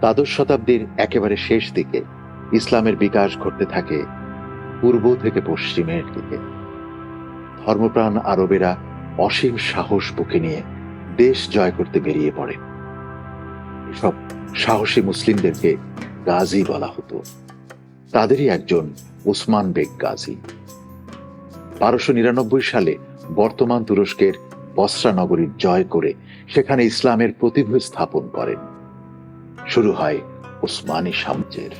দ্বাদশ শতাব্দীর একেবারে শেষ দিকে ইসলামের বিকাশ ঘটতে থাকে পূর্ব থেকে পশ্চিমের দিকে। ধর্মপ্রাণ আরবেরা অসীম সাহস বুকে নিয়ে দেশ জয় করতে বেরিয়ে পড়ে। এসব সাহসী মুসলিমদেরকে গাজী বলা হতো। তাদেরই একজন উসমান বেগ গাজী। বারোশো নিরানব্বই সালে বর্তমান তুরস্কের বসরা নগরী জয় করে সেখানে ইসলামের প্রতিভূ স্থাপন করেন। শুরু হয় উসমানী সাম্রাজ্যের।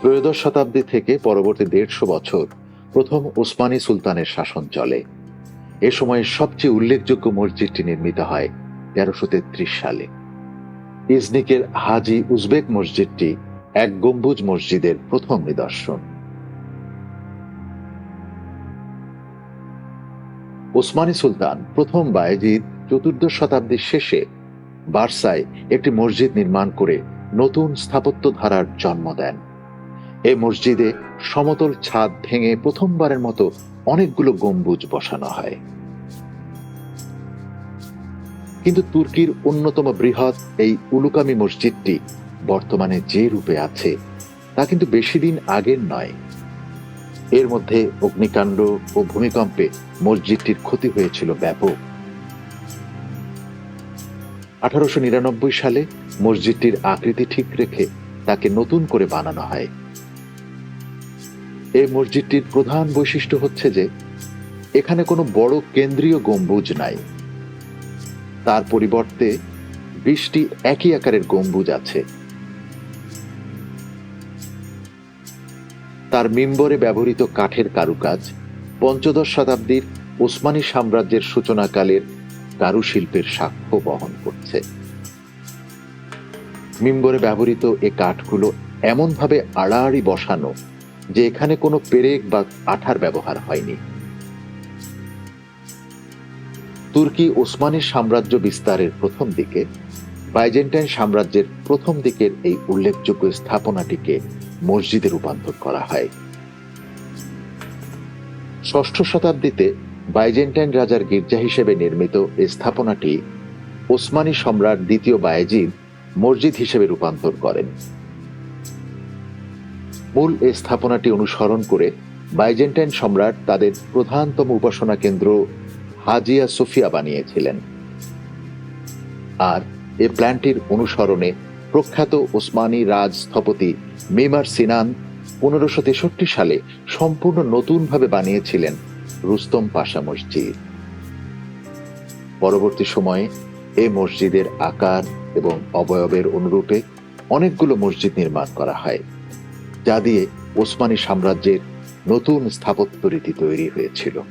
ত্রয়োদশ শতাব্দী থেকে পরবর্তী দেড়শো বছর প্রথম ওসমানী সুলতানের শাসন চলে। এ সময়ে সবচেয়ে উল্লেখযোগ্য মসজিদটি নির্মিত হয় তেরোশো তেত্রিশ সালে। ইজনিকের হাজি উজবেক মসজিদটি এক গম্বুজ মসজিদের প্রথম নিদর্শন। ওসমানী সুলতান প্রথম বায়েজিদ চতুর্দশ শতাব্দীর শেষে বার্সায় একটি মসজিদ নির্মাণ করে নতুন স্থাপত্য ধারার জন্ম দেন। এ মসজিদে সমতল ছাদ ভেঙে প্রথমবারের মতো অনেকগুলো গম্বুজ বসানো হয়। কিন্তু তুর্কির অন্যতম বৃহৎ এই উলুকামি মসজিদটি বর্তমানে যে রূপে আছে, তা কিন্তু বেশি দিন আগের নয়। এর মধ্যে অগ্নিকাণ্ড ও ভূমিকম্পে মসজিদটির ক্ষতি হয়েছিল ব্যাপক। আঠারোশো নিরানব্বই সালে মসজিদটির আকৃতি ঠিক রেখে তাকে নতুন করে বানানো হয়। এই মসজিদটির প্রধান বৈশিষ্ট্য হচ্ছে যে, এখানে কোনো বড় কেন্দ্রীয় গম্বুজ নাই। তার পরিবর্তে বিশটি একই আকারের গম্বুজ আছে। তার মিম্বরে ব্যবহৃত কাঠের কারুকাজ, পঞ্চদশ শতাব্দীর ওসমানী সাম্রাজ্যের সূচনাকালের কারুশিল্পের সাক্ষ্য বহন করছে। মিম্বরে ব্যবহৃত এ কাঠগুলো এমনভাবে আড়াআড়ি বসানো যে এখানে কোনো পেরেক বা আঠার ব্যবহার হয়নি। তুর্কি ওসমানী সাম্রাজ্য বিস্তারের প্রথম দিকে, বাইজেন্টাইন সাম্রাজ্যের প্রথম দিকের এই উল্লেখযোগ্য স্থাপনাটিকে মসজিদে রূপান্তর করা হয়। ষষ্ঠ শতাব্দীতে বাইজেন্টাইন রাজার গির্জা হিসেবে নির্মিত এই স্থাপনাটি ওসমানী সম্রাট দ্বিতীয় বায়েজিদ মসজিদ হিসেবে রূপান্তর করেন। মূল এই স্থাপনাটি অনুসরণ করে বাইজেন্টাইন সম্রাট তাদের প্রধানতম উপাসনা কেন্দ্র হাজিয়া সোফিয়া বানিয়েছিলেন। আর এ প্ল্যানটির অনুসরণে প্রখ্যাত ওসমানী রাজ স্থপতি মেমার সিনান পনেরোশো তেষট্টি সালে সম্পূর্ণ নতুনভাবে বানিয়েছিলেন রুস্তম পাশা মসজিদ। পরবর্তী সময়ে এ মসজিদের আকার এবং অবয়বের অনুরূপে অনেকগুলো মসজিদ নির্মাণ করা হয়, যা দিয়ে ওসমানী সাম্রাজ্যের নতুন স্থাপত্য রীতি তৈরি হয়েছিল।